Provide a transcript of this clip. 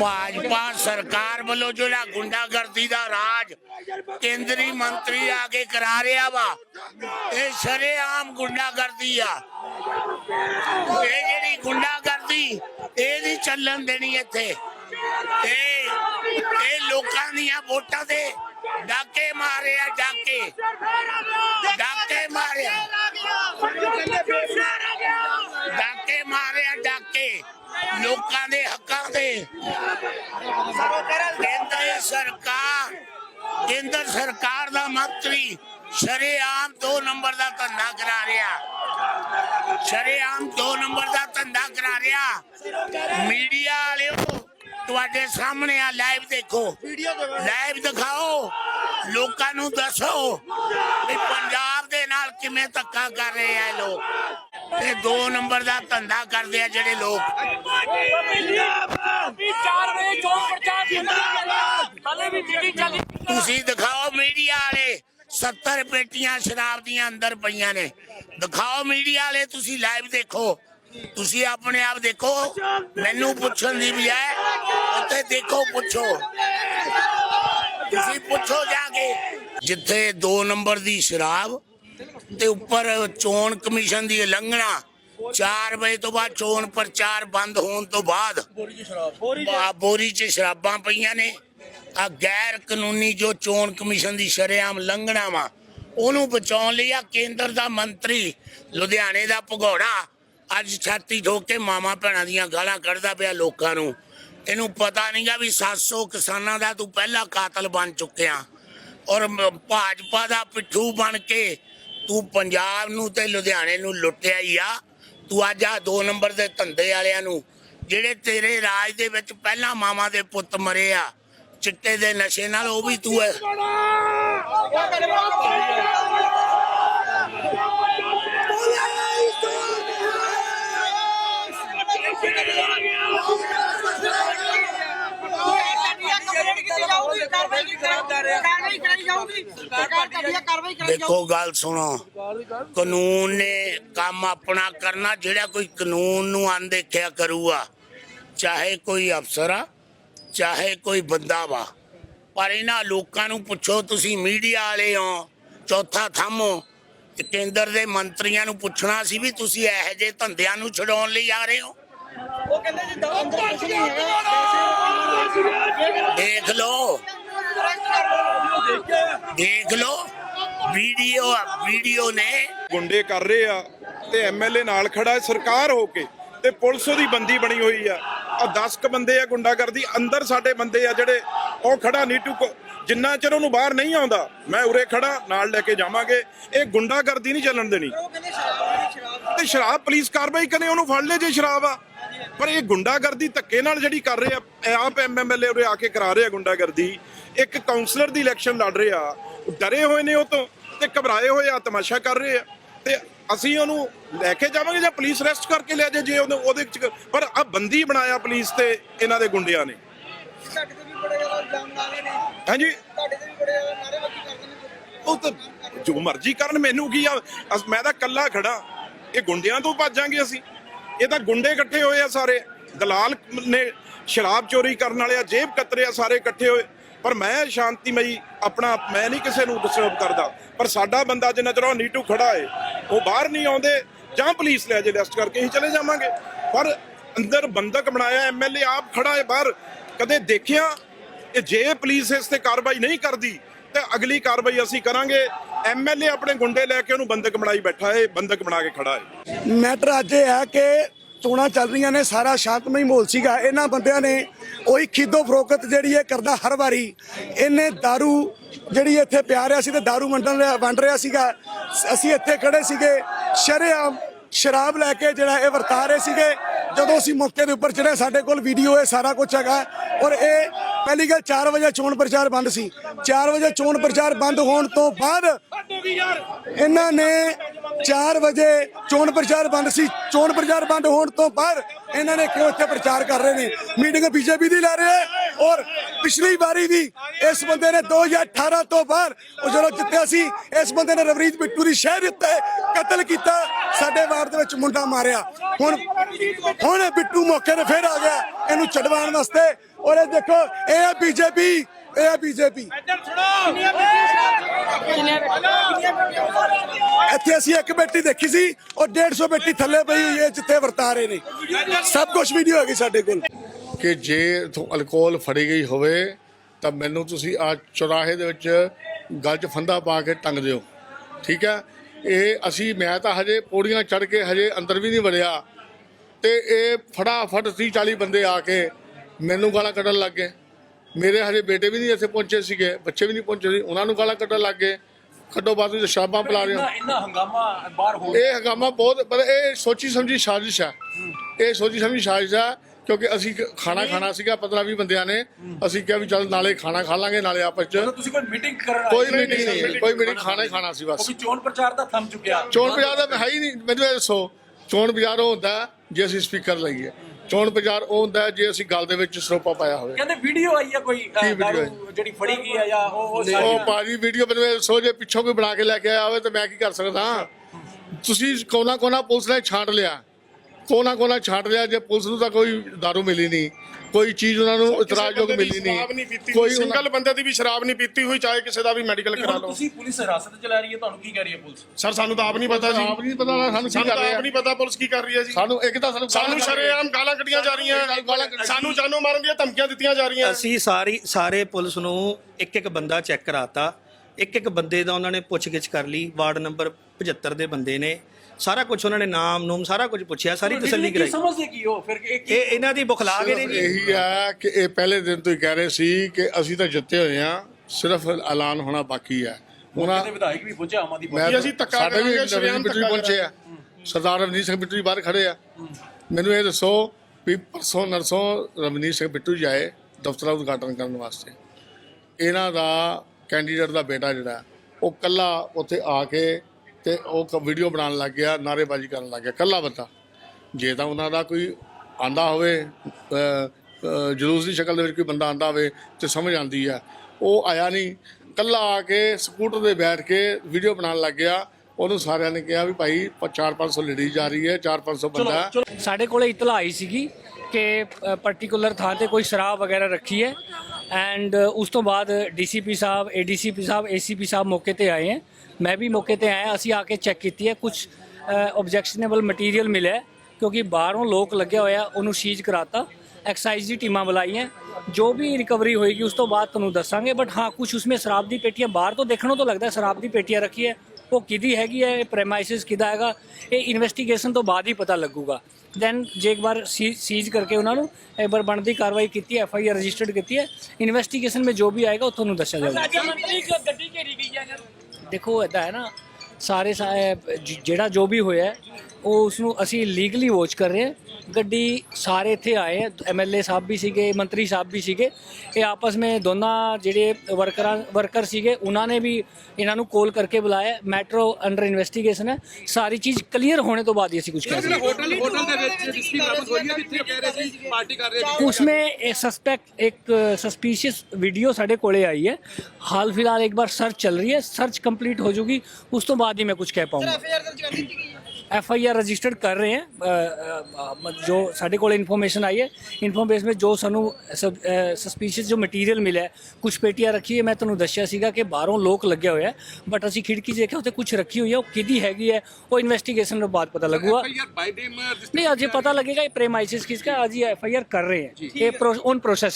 ਭਾਜਪਾ ਸਰਕਾਰ ਵੱਲੋਂ ਜਿਹੜਾ ਗੁੰਡਾਗਰਦੀ ਦਾ ਰਾਜ ਕੇਂਦਰੀ ਮੰਤਰੀ ਆ ਕੇ ਕਰਾ ਰਿਹਾ ਵਾ, ਇਹ ਸ਼ਰੇਆਮ ਗੁੰਡਾਗਰਦੀ ਆ। ਇਹ ਜਿਹੜੀ ਗੁੰਡਾਗਰਦੀ ਇਹ ਨਹੀਂ ਚੱਲਣ ਦੇਣੀ ਇੱਥੇ। ਇਹ ਇਹ ਲੋਕਾਂ ਦੀਆਂ ਵੋਟਾਂ ਦੇ ਡਾਕੇ ਮਾਰਿਆ ਡਾਕੇ। ਡਾਕੇ ਲੋਕਾਂ ਦੇ ਹੱਕਾਂ ਦੇ ਕੇਂਦਰ ਸਰਕਾਰ ਕੇਂਦਰ ਸਰਕਾਰ ਦਾ ਮੰਤਰੀ ਸ਼ਰੇਆਮ ਦੋ ਨੰਬਰ ਦਾ ਧੰਦਾ ਕਰਾ ਰਿਹਾ। ਸ਼ਰੇਆਮ ਦੋ ਨੰਬਰ ਦਾ ਧੰਦਾ ਕਰਾ ਰਿਹਾ। ਮੀਡੀਆ ਵਾਲਿਓ, ਤੁਹਾਡੇ ਸਾਹਮਣੇ ਆ ਲਾਈਵ ਦੇਖੋ। ਲਾਈਵ ਦਿਖਾਓ। ਲੋਕਾਂ ਨੂੰ ਦੱਸੋ ਵੀ ਪੰਜਾਬ ਦੇ ਨਾਲ ਕਿਵੇਂ ਧੱਕਾ ਕਰ ਰਹੇ ਆ ਲੋਕ। ਇਹ ਦੋ ਨੰਬਰ ਦਾ ਧੰਦਾ ਕਰਦੇ ਆ ਜਿਹੜੇ ਲੋਕ। ਵੀ 4 ਵਜੇ ਚੋਣ ਪ੍ਰਚਾਰ ਹੁੰਦਾ ਹਲੇ ਵੀ ਮੀਟਿੰਗ ਚੱਲੀ ਤੁਸੀਂ ਦਿਖਾਓ ਮੀਡੀਆ ਵਾਲੇ 70 ਪੇਟੀਆਂ ਸ਼ਰਾਬ ਦੀਆਂ ਅੰਦਰ ਪਈਆਂ ਨੇ। ਦਿਖਾਓ ਮੀਡੀਆ ਵਾਲੇ ਤੁਸੀਂ ਲਾਈਵ ਦੇਖੋ। ਤੁਸੀਂ ਆਪਣੇ ਆਪ ਦੇਖੋ। ਮੈਨੂੰ ਪੁੱਛਣ ਦੀ ਬਜਾਏ ਉੱਥੇ ਦੇਖੋ ਪੁੱਛੋ। ਤੁਸੀਂ ਪੁੱਛੋ ਜਾ ਕੇ। ਜਿੱਥੇ 2 ਨੰਬਰ ਦੀ ਸ਼ਰਾਬ ਤੇ ਉੱਪਰ ਚੋਣ ਕਮਿਸ਼ਨ ਦੀ ਉਲੰਘਣਾ। 4 ਵਜੇ ਤੋਂ ਬਾਅਦ ਚੋਣ ਪ੍ਰਚਾਰ ਬੰਦ ਹੋਣ ਤੋਂ ਬਾਅਦ ਬੋਰੀ 'ਚ ਸ਼ਰਾਬਾਂ। ਪਈਆਂ ਨੇ। ਆ ਗੈਰ ਕਾਨੂੰਨੀ ਜੋ ਚੋਣ ਕਮਿਸ਼ਨ ਦੀ ਸ਼ਰੇਆਮ ਲੰਘਣਾ ਵਾ ਉਹਨੂੰ ਬਚਾਉਣ ਲਈ ਆ ਕੇਂਦਰ ਦਾ ਮੰਤਰੀ ਲੁਧਿਆਣੇ ਦਾ ਭਗੌੜਾ। ਅੱਜ ਛਾਤੀ ਠੋਕ ਕੇ ਮਾਮਾ ਭੈਣਾਂ ਦੀਆਂ ਗਾਲਾਂ ਕੱਢਦਾ ਪਿਆ ਲੋਕਾਂ ਨੂੰ। ਇਹਨੂੰ ਪਤਾ ਨਹੀਂਗਾ ਵੀ 700 ਕਿਸਾਨਾਂ ਦਾ ਤੂੰ ਪਹਿਲਾ ਕਾਤਲ ਬਣ ਚੁੱਕਿਆ। ਔਰ ਭਾਜਪਾ ਦਾ ਪਿੱਠੂ ਬਣ ਕੇ ਤੂੰ ਪੰਜਾਬ ਨੂੰ ਤੇ ਲੁਧਿਆਣੇ ਨੂੰ ਲੁੱਟਿਆ ਹੀ ਆ ਤੂੰ ਅੱਜ ਆ ਦੋ ਨੰਬਰ ਦੇ ਧੰਦੇ ਵਾਲਿਆਂ ਨੂੰ ਜਿਹੜੇ ਤੇਰੇ ਰਾਜ ਦੇ ਵਿੱਚ ਪਹਿਲਾਂ ਮਾਮਾ ਦੇ ਪੁੱਤ ਮਰੇ ਆ ਚਿੱਟੇ ਦੇ ਨਸ਼ੇ ਨਾਲ ਉਹ ਵੀ ਤੂੰ ਹੈ ਦੇਖੋ ਗੱਲ ਸੁਣੋ। ਕਾਨੂੰਨ ਨੇ ਕੰਮ ਆਪਣਾ ਕਰਨਾ ਜਿਹੜਾ ਕੋਈ ਕਾਨੂੰਨ ਨੂੰ ਅਣਦੇਖਿਆ ਕਰੂਗਾ ਚਾਹੇ ਕੋਈ ਅਫਸਰ ਆ ਚਾਹੇ ਕੋਈ ਬੰਦਾ ਵਾ। ਪਰ ਇਹਨਾਂ ਲੋਕਾਂ ਨੂੰ ਪੁੱਛੋ ਤੁਸੀਂ ਮੀਡੀਆ ਵਾਲੇ ਹੋ ਚੌਥਾ ਥੰਮੋ ਕੇਂਦਰ ਦੇ ਮੰਤਰੀਆਂ ਨੂੰ ਪੁੱਛਣਾ ਸੀ ਵੀ ਤੁਸੀਂ ਇਹੋ ਜਿਹੇ ਧੰਦਿਆਂ ਨੂੰ ਛਡਾਉਣ ਲਈ ਆ ਰਹੇ ਹੋ। ਦੇਖ ਲਓ ਦੇਖ ਲਓ, ਵੀਡੀਓ ਵੀਡੀਓ ਨੇ। ਗੁੰਡੇ ਕਰ ਰਹੇ ਆ ਤੇ ਐਮਐਲਏ ਨਾਲ ਖੜਾ ਹੈ, ਸਰਕਾਰ ਹੋ ਕੇ ਤੇ ਪੁਲਿਸ ਉਹਦੀ ਬੰਦੀ ਬਣੀ ਹੋਈ ਆ। ਆ 10 ਕ ਬੰਦੇ ਆ ਗੁੰਡਾਗਰਦੀ, ਅੰਦਰ ਸਾਡੇ ਬੰਦੇ ਆ ਜਿਹੜੇ ਉਹ ਖੜਾ ਨੀਟੂ ਕੋ ਜਿੰਨਾ ਚਿਰ ਉਹਨੂੰ ਬਾਹਰ ਨਹੀਂ ਆਉਂਦਾ, ਮੈਂ ਉਰੇ ਖੜਾ, ਨਾਲ ਲੈ ਕੇ ਜਾਵਾਂਗੇ। ਇਹ ਗੁੰਡਾਗਰਦੀ ਨਹੀਂ ਚੱਲਣ ਦੇਣੀ। ਤੇ ਸ਼ਰਾਬ ਪੁਲਿਸ ਕਾਰਵਾਈ ਕਰੇ, ਉਹਨੂੰ ਫੜ ਲੈ ਜੇ ਸ਼ਰਾਬ ਆ। ਪਰ ਇਹ ਗੁੰਡਾਗਰਦੀ ਧੱਕੇ ਨਾਲ ਜਿਹੜੀ ਕਰ ਰਹੇ ਆ, ਇਹ ਆਪ ਐਮਐਮਐਲਏ ਉਰੇ ਆ ਕੇ ਕਰਾ ਰਹੇ ਆ ਗੁੰਡਾਗਰਦੀ। ਇੱਕ ਕਾਉਂਸਲਰ ਦੀ ਇਲੈਕਸ਼ਨ ਲੜ ਰਹੇ ਉਹ ਡਰੇ ਹੋਏ ਨੇ ਉਹ ਤੋਂ ਤੇ ਘਬਰਾਏ ਹੋਏ ਆ ਤਮਾਸ਼ਾ ਕਰ ਰਹੇ ਆ। ਤੇ ਅਸੀਂ ਉਹਨੂੰ ਲੈ ਕੇ ਜਾਵਾਂਗੇ ਜਾਂ ਪੁਲਿਸ ਅਰੈਸਟ ਕਰਕੇ ਲੈ ਜਾਏ ਜੇ ਉਹਦੇ ਪਰ ਆ ਬੰਦੀ ਬਣਾਇਆ ਪੁਲਿਸ ਤੇ ਇਹਨਾਂ ਦੇ ਗੁੰਡਿਆਂ ਨੇ। ਤੁਹਾਡੇ ਤੇ ਵੀ ਬੜੇ ਜ਼ਿਆਦਾ ਇਲਜ਼ਾਮ ਲਾ ਰਹੇ ਨੇ। ਹਾਂਜੀ? ਤੁਹਾਡੇ ਤੇ ਵੀ ਬੜੇ ਜ਼ਿਆਦਾ ਨਾਅਰੇਬਾਜ਼ੀ ਕਰਦੇ ਨੇ ਉਹ ਤਾਂ ਜੋ ਮਰਜ਼ੀ ਕਰਨ ਮੈਨੂੰ ਕੀ ਆ ਮੈਂ ਤਾਂ ਕੱਲਾ ਖੜਾ ਇਹ ਗੁੰਡਿਆਂ ਤੋਂ ਭੱਜਾਂਗੇ ਅਸੀਂ। ਇਹ ਤਾਂ ਗੁੰਡੇ ਇਕੱਠੇ ਹੋਏ ਆ ਸਾਰੇ। ਦਲਾਲ ਨੇ ਸ਼ਰਾਬ ਚੋਰੀ ਕਰਨ ਵਾਲੇ ਆ ਜੇਬ ਕਤਰੇ ਆ ਸਾਰੇ ਇਕੱਠੇ ਹੋਏ। ਪਰ ਮੈਂ ਸ਼ਾਂਤੀਮਈ ਆਪਣਾ, ਮੈਂ ਨਹੀਂ ਕਿਸੇ ਨੂੰ ਡਿਸਟਰਬ ਕਰਦਾ। ਪਰ ਸਾਡਾ ਬੰਦਾ ਜਿੰਨਾ ਚਿਰ ਉਹ ਨੀਟੂ ਖੜਾ ਏ, ਉਹ ਬਾਹਰ ਨਹੀਂ ਆਉਂਦੇ, ਜਾਂ ਪੁਲਿਸ ਲੈ ਜੇ ਅਰੈਸਟ ਕਰਕੇ ਅਸੀਂ ਚਲੇ ਜਾਵਾਂਗੇ। ਪਰ ਅੰਦਰ ਬੰਦਕ ਬਣਾਇਆ ਐਮਐਲਏ ਆਪ ਖੜਾ ਏ ਬਾਹਰ। ਕਦੇ ਦੇਖਿਆ ਕਿ ਜੇ ਪੁਲਿਸ ਇਸ ਤੇ ਕਾਰਵਾਈ ਨਹੀਂ ਕਰਦੀ, ਤੇ ਅਗਲੀ ਕਾਰਵਾਈ ਅਸੀਂ ਕਰਾਂਗੇ। ਐਮਐਲਏ ਆਪਣੇ ਗੁੰਡੇ ਲੈ ਕੇ ਉਹਨੂੰ ਬੰਦਕ ਬਣਾਈ ਬੈਠਾ ਏ ਬੰਦਕ ਬਣਾ ਕੇ ਖੜਾ ਏ। ਮੈਟਰ ਅੱਜ ਇਹ ਹੈ ਕਿ ਚੋਣਾਂ ਚੱਲ ਰਹੀਆਂ ਨੇ ਸਾਰਾ ਸ਼ਾਂਤਮਈ ਮਾਹੌਲ ਸੀਗਾ ਇਹਨਾਂ ਬੰਦਿਆਂ ਨੇ ਉਹੀ ਖੀਦੋ ਫਰੋਖਤ ਜਿਹੜੀ ਇਹ ਕਰਦਾ ਹਰ ਵਾਰੀ ਇਹਨੇ दारू ਜਿਹੜੀ ਇੱਥੇ ਪਿਆ ਰਿਹਾ ਸੀ ਤੇ दारू ਵੰਡਣ ਰਿਹਾ ਵੰਡ ਰਿਹਾ ਸੀਗਾ ਅਸੀਂ ਇੱਥੇ ਖੜੇ ਸੀਗੇ ਸ਼ਰੇਆਮ ਸ਼ਰਾਬ ਲੈ ਕੇ ਜਿਹੜਾ ਇਹ ਵਰਤਾ ਰਹੇ ਸੀਗੇ ਜਦੋਂ ਅਸੀਂ ਮੌਕੇ ਦੇ ਉੱਪਰ ਚੜੇ ਸਾਡੇ ਕੋਲ ਵੀਡੀਓ ਇਹ ਸਾਰਾ ਕੁਝ ਹੈਗਾ ਔਰ ਇਹ ਪਹਿਲੀ ਗੱਲ 4 ਵਜੇ ਚੋਣ ਪ੍ਰਚਾਰ ਬੰਦ ਸੀ 4 ਵਜੇ ਚੋਣ ਪ੍ਰਚਾਰ ਬੰਦ ਹੋਣ ਤੋਂ ਬਾਅਦ ਇਹਨਾਂ ਨੇ 4 ਵਜੇ ਚੋਣ ਪ੍ਰਚਾਰ ਬੰਦ ਸੀ। ਚੋਣ ਪ੍ਰਚਾਰ ਬੰਦ ਹੋਣ ਤੋਂ ਬਾਅਦ ਇਹਨਾਂ ਨੇ ਕਿਉਂ ਇੱਥੇ ਪ੍ਰਚਾਰ ਕਰ ਰਹੇ ਨੇ? ਮੀਟਿੰਗ ਬੀਜੇਪੀ ਦੀ ਲੈ ਰਹੇ ਹੈ ਔਰ ਪਿਛਲੀ ਵਾਰੀ ਵੀ ਇਸ ਬੰਦੇ ਨੇ 2018 ਤੋਂ ਬਾਅਦ ਉਹ ਜਦੋਂ ਜਿੱਤਿਆ ਸੀ, ਇਸ ਬੰਦੇ ਨੇ ਰਵਰੀਤ ਬਿੱਟੂ ਦੀ ਸ਼ਹਿਰ ਉੱਤੇ ਕਤਲ ਕੀਤਾ, ਸਾਡੇ ਵਾਰਡ ਦੇ ਵਿੱਚ ਮੁੰਡਾ ਮਾਰਿਆ। ਹੁਣ ਹੁਣ ਬਿੱਟੂ ਮੌਕੇ ਤੇ ਫੇਰ ਆ ਗਿਆ, ਇਹਨੂੰ ਛਡਵਾਉਣ ਵਾਸਤੇ। ਔਰ ਇਹ ਦੇਖੋ, ਇਹ ਹੈ ਬੀਜੇਪੀ, ਇਹ ਹੈ ਬੀਜੇਪੀ। ਇੱਥੇ ਅਸੀਂ ਇੱਕ ਬੇਟੀ ਦੇਖੀ ਸੀ ਔਰ 150 ਬੇਟੀ ਥੱਲੇ ਪਈ ਹੋਈ ਹੈ ਜਿੱਥੇ ਵਰਤਾ ਰਹੇ ਨੇ। ਸਭ ਕੁਝ ਵੀਡੀਓ ਹੈਗੀ ਸਾਡੇ ਕੋਲ। ਕਿ ਜੇ ਇਥੋਂ ਅਲਕੋਹਲ ਫੜੀ ਗਈ ਹੋਵੇ ਤਾਂ ਮੈਨੂੰ ਤੁਸੀਂ ਆ ਚੁਰਾਹੇ ਦੇ ਵਿੱਚ ਗਲ 'ਚ ਫੰਦਾ ਪਾ ਕੇ ਟੰਗ ਦਿਓ। ਠੀਕ ਹੈ? ਇਹ ਅਸੀਂ ਮੈਂ ਤਾਂ ਹਜੇ ਪੌੜੀਆਂ ਚੜ ਕੇ ਹਜੇ ਅੰਦਰ ਵੀ ਨਹੀਂ ਵੜਿਆ। ਤੇ ਇਹ ਫਟਾਫਟ 30 40 ਬੰਦੇ ਆ ਕੇ ਮੈਨੂੰ ਗਾਲਾਂ ਕੱਢਣ ਲੱਗ ਗਏ। ਮੇਰੇ ਹਜੇ ਬੇਟੇ ਵੀ ਨਹੀਂ ਇੱਥੇ ਪਹੁੰਚੇ ਸੀਗੇ ਬੱਚੇ ਵੀ ਨਹੀਂ ਪਹੁੰਚੇ ਸੀ ਉਹਨਾਂ ਨੂੰ ਗਾਲਾਂ ਕੱਢਣ ਲੱਗ ਗਏ। ਕੱਢੋ ਬਾਅਦ ਵਿੱਚ ਸ਼ਰਾਬਾਂ ਪਿਲਾ ਰਹੇ। ਹੋ ਇੰਨਾ ਹੰਗਾਮਾ ਬਾਹਰ ਹੋ ਇਹ ਹੰਗਾਮਾ ਬਹੁਤ ਪਰ ਇਹ ਸੋਚੀ ਸਮਝੀ ਸਾਜ਼ਿਸ਼ ਹੈ। ਇਹ ਸੋਚੀ ਸਮਝੀ ਸਾਜ਼ਿਸ਼ ਹੈ ਕਿਉਂਕਿ ਅਸੀਂ ਖਾਣਾ ਖਾਣਾ ਸੀਗਾ 15 20 ਬੰਦਿਆਂ ਨੇ। ਅਸੀਂ ਕਿਹਾ ਵੀ ਚੱਲ ਨਾਲੇ ਖਾਣਾ ਖਾ ਲਾਂਗੇ ਨਾਲੇ ਆਪਸ ਚ। ਤੁਸੀਂ ਕੋਈ ਮੀਟਿੰਗ ਕਰਨ ਆਏ ਕੋਈ? ਮੀਟਿੰਗ ਨਹੀਂ ਕੋਈ ਮੀਟਿੰਗ ਖਾਣਾ ਹੀ ਖਾਣਾ ਸੀ ਬਸ। ਕਿਉਂਕਿ ਚੋਣ ਪ੍ਰਚਾਰ ਦਾ ਥੰਮ ਚੁੱਕਿਆ। ਚੋਣ ਬਾਜ਼ਾਰ ਦਾ ਹੈ ਹੀ ਨਹੀਂ। ਮੈਨੂੰ ਇਹ ਦੱਸੋ ਚੋਣ ਬਾਜ਼ਾਰ ਹੁੰਦਾ ਜੇ ਅਸੀਂ ਸਪੀਕਰ ਲਈਏ। ਚੋਣ ਬਾਜ਼ਾਰ ਉਹ ਹੁੰਦਾ ਹੈ ਜੇ ਅਸੀਂ ਗੱਲ ਦੇ ਵਿੱਚ ਸਰੋਪਾ ਪਾਇਆ ਹੋਵੇ। ਕਹਿੰਦੇ ਵੀਡੀਓ ਆਈ ਹੈ ਕੋਈ ਅ, ਕੀ video ਦਾਰੂ ਜਿਹੜੀ ਫੜੀ ਗਈ ਹੈ ਜਾਂ ਉਹ ਉਹ ਉਹ ਵੀਡੀਓ ਇਹ ਦੱਸੋ ਜੇ ਪਿੱਛੋਂ ਕੋਈ ਬਣਾ ਕੇ ਲੈ ਕੇ ਆਇਆ ਹੋਵੇ ਤਾਂ ਮੈਂ ਕੀ ਕਰ ਸਕਦਾ? ਤੁਸੀਂ ਕੋਨਾ ਕੋਨਾ ਪੁਲਿਸ ਨੇ ਛਾਂਟ ਲਿਆ। ਕੋਨਾ ਕੋਨਾ ਛਾਂਟ ਲਿਆ ਜੇ ਪੁਲਿਸ ਨੂੰ ਤਾਂ ਕੋਈ ਦਾਰੂ ਮਿਲੀ ਨਹੀਂ ਕੋਈ ਚੀਜ਼ ਉਹਨਾਂ ਨੂੰ ਇਤਰਾਜ਼ਯੋਗ ਮਿਲੀ ਨਹੀਂ ਕੋਈ ਕੋਈ ਸਿੰਗਲ ਬੰਦੇ ਦੀ ਵੀ ਸ਼ਰਾਬ ਨਹੀਂ ਪੀਤੀ ਹੋਈ ਚਾਹੇ ਕਿਸੇ ਦਾ ਵੀ ਮੈਡੀਕਲ ਕਰਾ ਹੁਣ ਲਓ। ਤੁਸੀਂ ਪੁਲਿਸ ਹਿਰਾਸਤ ਚ ਲੈ ਰਹੀ ਹੈ ਤੁਹਾਨੂੰ ਕੀ ਕਹਿ ਰਹੀ ਹੈ ਪੁਲਿਸ? ਸਰ ਸਾਨੂੰ ਤਾਂ ਆਪ ਨਹੀਂ ਪਤਾ ਜੀ। ਆਪ ਨਹੀਂ ਪਤਾ ਸਾਨੂੰ ਕੀ ਸਾਨੂੰ ਕਰ ਤਾਂ ਰਹੇ ਆਪ ਆ। ਨਹੀਂ ਪਤਾ ਪੁਲਿਸ ਕੀ ਕਰ ਰਹੀ ਹੈ ਜੀ। ਸਾਨੂੰ ਇੱਕ ਤਾਂ ਸਾਨੂੰ ਸਾਨੂੰ ਸ਼ਰੇਆਮ ਗਾਲਾਂ ਕੱਢੀਆਂ ਜਾ ਰਹੀਆਂ। ਸਾਨੂੰ ਜਾਨੋਂ ਮਾਰਨ ਦੀਆਂ ਧਮਕੀਆਂ ਦਿੱਤੀਆਂ ਜਾ ਰਹੀਆਂ। ਅਸੀਂ ਸਾਰੀ ਸਾਰੇ ਪੁਲਿਸ ਨੂੰ ਇੱਕ ਇੱਕ ਬੰਦਾ ਚੈੱਕ ਕਰਾਤਾ। ਇੱਕ ਇੱਕ ਬੰਦੇ ਦਾ ਉਹਨਾਂ ਨੇ ਪੁੱਛਗਿੱਛ ਕਰ ਲਈ। ਵਾਰਡ ਨੰਬਰ 75 ਦੇ ਬੰਦੇ ਨੇ। ਸਾਰਾ ਕੁਝ ਉਹਨਾਂ ਨੇ ਨਾਮ ਨੂਮ ਸਾਰਾ ਕੁਝ ਪੁੱਛਿਆ ਸਾਰੀ ਤਸੱਲੀ ਕੀ ਕਰਾਈ। ਸਮਝਦੇ ਕੀ ਹੋ? ਫਿਰ ਇਹ ਕੀ ਇਹ ਇਹਨਾਂ ਦੀ ਬੁਖਲਾ ਕੇ ਨੇ ਜੀ। ਇਹੀ ਹੈ ਕਿ ਇਹ ਪਹਿਲੇ ਦਿਨ ਤੋਂ ਹੀ ਕਹਿ ਰਹੇ ਸੀ ਕਿ ਅਸੀਂ ਤਾਂ ਜਿੱਤੇ ਹੋਏ ਆ ਸਿਰਫ ਐਲਾਨ ਹੋਣਾ ਬਾਕੀ ਹੈ। ਉਹਨਾਂ ਕਿਤੇ ਵਿਧਾਇਕ ਵੀ ਪਹੁੰਚੇ ਆਮ ਆਦਮੀ ਮੈਂ ਪਾਰਟੀ ਅਸੀਂ ਵੀ ਕਰਾਂਗੇ, ਸ਼ਰੇਆਮ ਬਿੱਟੂ ਪਹੁੰਚੇ ਆ। ਸਰਦਾਰ ਰਵਨੀਤ ਸਿੰਘ ਬਿੱਟੂ ਜੀ ਬਾਹਰ ਖੜੇ ਆ। ਮੈਨੂੰ ਇਹ ਦੱਸੋ ਵੀ ਪਰਸੋਂ ਨਰਸੋਂ ਰਵਨੀਤ ਸਿੰਘ ਬਿੱਟੂ ਜੀ ਆਏ ਦਫ਼ਤਰ ਦਾ ਉਦਘਾਟਨ ਕਰਨ ਵਾਸਤੇ। ਇਹਨਾਂ ਦਾ ਕੈਂਡੀਡੇਟ ਦਾ ਬੇਟਾ ਜਿਹੜਾ ਉਹ ਕੱਲਾ ਉੱਥੇ ਆ ਕੇ ਤੇ ਉਹ ਵੀਡੀਓ ਬਣਾਉਣ ਲੱਗ ਗਿਆ, ਨਾਅਰੇਬਾਜ਼ੀ ਕਰਨ ਲੱਗ ਗਿਆ, ਕੱਲਾ ਬੰਦਾ। ਜੇ ਤਾਂ ਉਹਨਾਂ ਦਾ ਕੋਈ ਆਂਦਾ ਹੋਵੇ ਜਲੂਸ ਦੀ ਸ਼ਕਲ ਦੇ ਵਿੱਚ ਕੋਈ ਬੰਦਾ ਆਂਦਾ ਹੋਵੇ ਤੇ ਸਮਝ ਆਂਦੀ ਆ, ਉਹ ਆਇਆ ਨਹੀਂ। ਕੱਲਾ ਆ ਕੇ ਸਕੂਟਰ ਤੇ ਬੈਠ ਕੇ ਵੀਡੀਓ ਬਣਾਉਣ ਲੱਗ ਗਿਆ। ਉਹਨੂੰ ਸਾਰਿਆਂ ਨੇ ਕਿਹਾ ਵੀ ਭਾਈ 4-500 ਲੇਡੀ ਜਾ ਰਹੀ ਹੈ 4-500 ਬੰਦਾ। ਸਾਡੇ ਕੋਲੇ ਇਤਲਾ ਆਈ ਸੀਗੀ ਕਿ ਪਾਰਟਿਕੂਲਰ ਥਾਂ ਤੇ ਕੋਈ ਸ਼ਰਾਬ ਵਗੈਰਾ ਰੱਖੀ ਹੈ। ਐਂਡ ਉਸ ਤੋਂ ਬਾਅਦ ਡੀਸੀਪੀ ਸਾਹਿਬ ਏਡੀਸੀਪੀ ਸਾਹਿਬ ਏਸੀਪੀ ਸਾਹਿਬ ਮੌਕੇ ਤੇ ਆਏ ਹੈ। ਮੈਂ ਵੀ ਮੌਕੇ ਤੇ ਆਇਆ, ਅਸੀਂ ਆ ਕੇ ਚੈੱਕ ਕੀਤੀ ਹੈ ਕੁਝ ਆਬਜੈਕਸ਼ਨੇਬਲ ਮਟੀਰੀਅਲ ਮਿਲਿਆ ਕਿਉਂਕਿ ਬਾਹਰੋਂ ਲੋਕ ਲੱਗਿਆ ਹੋਇਆ, ਉਹਨੂੰ ਸੀਜ਼ ਕਰਾਤਾ ਐਕਸਾਈਜ਼ ਦੀ ਟੀਮਾਂ ਬੁਲਾਈਆਂ, ਜੋ ਵੀ ਰਿਕਵਰੀ ਹੋਏਗੀ ਉਸ ਤੋਂ ਬਾਅਦ ਤੁਹਾਨੂੰ ਦੱਸਾਂਗੇ ਬਟ ਹਾਂ ਕੁਝ ਉਸਮੇ ਸ਼ਰਾਬ ਦੀ ਪੇਟੀਆਂ ਬਾਹਰ ਤੋਂ ਦੇਖਣੋਂ ਤਾਂ ਲੱਗਦਾ ਸ਼ਰਾਬ ਦੀ ਪੇਟੀਆਂ ਰੱਖੀ ਹੈ ਉਹ ਕਿਹਦੀ ਹੈਗੀ ਹੈ, ਇਹ ਪ੍ਰੈਮਾਈਸਿਸ ਕਿਹਦਾ ਹੈਗਾ, ਇਹ ਇਨਵੈਸਟੀਗੇਸ਼ਨ ਤੋਂ ਬਾਅਦ ਹੀ ਪਤਾ ਲੱਗੂਗਾ। ਦੈਨ ਜੇ ਇੱਕ ਵਾਰ ਸੀਜ਼ ਕਰਕੇ ਉਹਨਾਂ ਨੂੰ ਇੱਕ ਵਾਰ ਬਣਦੀ ਕਾਰਵਾਈ ਕੀਤੀ ਐਫ ਆਈ ਆਰ ਰਜਿਸਟਰਡ ਕੀਤੀ ਹੈ ਇਨਵੈਸਟੀਗੇਸ਼ਨ ਵਿੱਚ ਜੋ ਵੀ ਆਏਗਾ ਉਹ ਤੁਹਾਨੂੰ ਦੱਸਿਆ ਜਾਊਗਾ। ਗੱਡੀ ਘੇਰੀ ਗਈ ਹੈ ਦੇਖੋ ਇਦਾਂ ਹੈ ਨਾ ਸਾਰੇ ਸਾ- ਜਿਹੜਾ ਜੋ ਵੀ ਹੋਇਆ ਹੈ, ਉਹ ਉਸ ਨੂੰ ਅਸੀਂ ਲੀਗਲੀ ਵਾਚ ਕਰ ਰਹੇ ਹਾਂ। ਗੱਡੀ ਸਾਰੇ ਇੱਥੇ ਆਏ ਹੈ ਐਮਐਲਏ ਸਾਹਿਬ ਵੀ ਸੀਗੇ ਮੰਤਰੀ ਸਾਹਿਬ ਵੀ ਸੀਗੇ। ਇਹ ਆਪਸ ਵਿੱਚ ਦੋਨਾਂ ਜਿਹੜੇ ਵਰਕਰਾਂ ਵਰਕਰ ਸੀਗੇ ਉਹਨਾਂ ਨੇ ਵੀ ਇਹਨਾਂ ਨੂੰ ਕਾਲ ਕਰਕੇ ਬੁਲਾਇਆ। ਮੈਟਰੋ ਅੰਡਰ ਇਨਵੈਸਟੀਗੇਸ਼ਨ ਹੈ। ਸਾਰੀ ਚੀਜ਼ ਕਲੀਅਰ ਹੋਣੇ ਤੋਂ ਬਾਅਦ ਹੀ ਅਸੀਂ ਕੁਝ ਕਰ ਸਕਦੇ ਹਾਂ। ਹੋਟਲ ਦੇ ਵਿੱਚ ਜਿਸਦੀ ਬਰਾਮਦ ਹੋਈ ਹੈ ਕਿੱਥੇ ਕਹਿ ਰਹੇ ਸੀ ਪਾਰਟੀ ਕਰ ਰਹੇ ਸੀ। ਉਸਮੇ ਇਹ ਸਸਪੈਕਟ ਇੱਕ ਸਸਪੀਸ਼ੀਅਸ ਵੀਡੀਓ ਸਾਡੇ ਕੋਲੇ ਆਈ ਹੈ। ਹਾਲ ਫਿਲਹਾਲ ਇੱਕ ਵਾਰ ਸਰਚ ਚੱਲ ਰਹੀ ਹੈ। ਸਰਚ ਕੰਪਲੀਟ ਹੋ ਜੂਗੀ। ਉਸ ਤੋਂ ਬਾਅਦ ਹੀ ਮੈਂ ਕੁਝ ਕਹਿ ਪਾਉਂਗਾ ਐਫ ਆਈ ਆਰ ਰਜਿਸਟਰਡ ਕਰ ਰਹੇ ਹਾਂ ਜੋ ਸਾਡੇ ਕੋਲ ਇਨਫੋਰਮੇਸ਼ਨ ਆਈ ਹੈ ਇਨਫੋਰਮੇਸ਼ਨ ਵਿੱਚ ਜੋ ਸਾਨੂੰ ਸਸਪੀਸ਼ੀਅਸ ਜੋ ਮਟੀਰੀਅਲ ਮਿਲਿਆ ਹੈ ਕੁਝ ਪੇਟੀਆਂ ਰੱਖੀ ਹੈ ਮੈਂ ਤੁਹਾਨੂੰ ਦੱਸਿਆ ਸੀਗਾ ਕਿ ਬਾਹਰੋਂ ਲੋਕ ਲੱਗਿਆ ਹੋਇਆ ਬਟ ਅਸੀਂ ਖਿੜਕੀ ਦੇਖਿਆ ਉੱਥੇ ਕੁਝ ਰੱਖੀ ਹੋਈ ਹੈ ਉਹ ਕਿਹਦੀ ਹੈਗੀ ਹੈ ਉਹ ਇਨਵੈਸਟੀਗੇਸ਼ਨ ਤੋਂ ਬਾਅਦ ਪਤਾ ਲੱਗੂਗਾ। ਨਹੀਂ ਅਜੇ ਪਤਾ ਲੱਗੇਗਾ ਇਹ ਪ੍ਰੇਮਾਈਸਿਸ ਕਿਸ ਦਾ ਅਜੇ ਐਫ ਆਈ ਆਰ ਕਰ ਰਹੇ ਹੈ ਇਹ ਔਨ ਪ੍ਰੋਸੈਸ ਹੈ।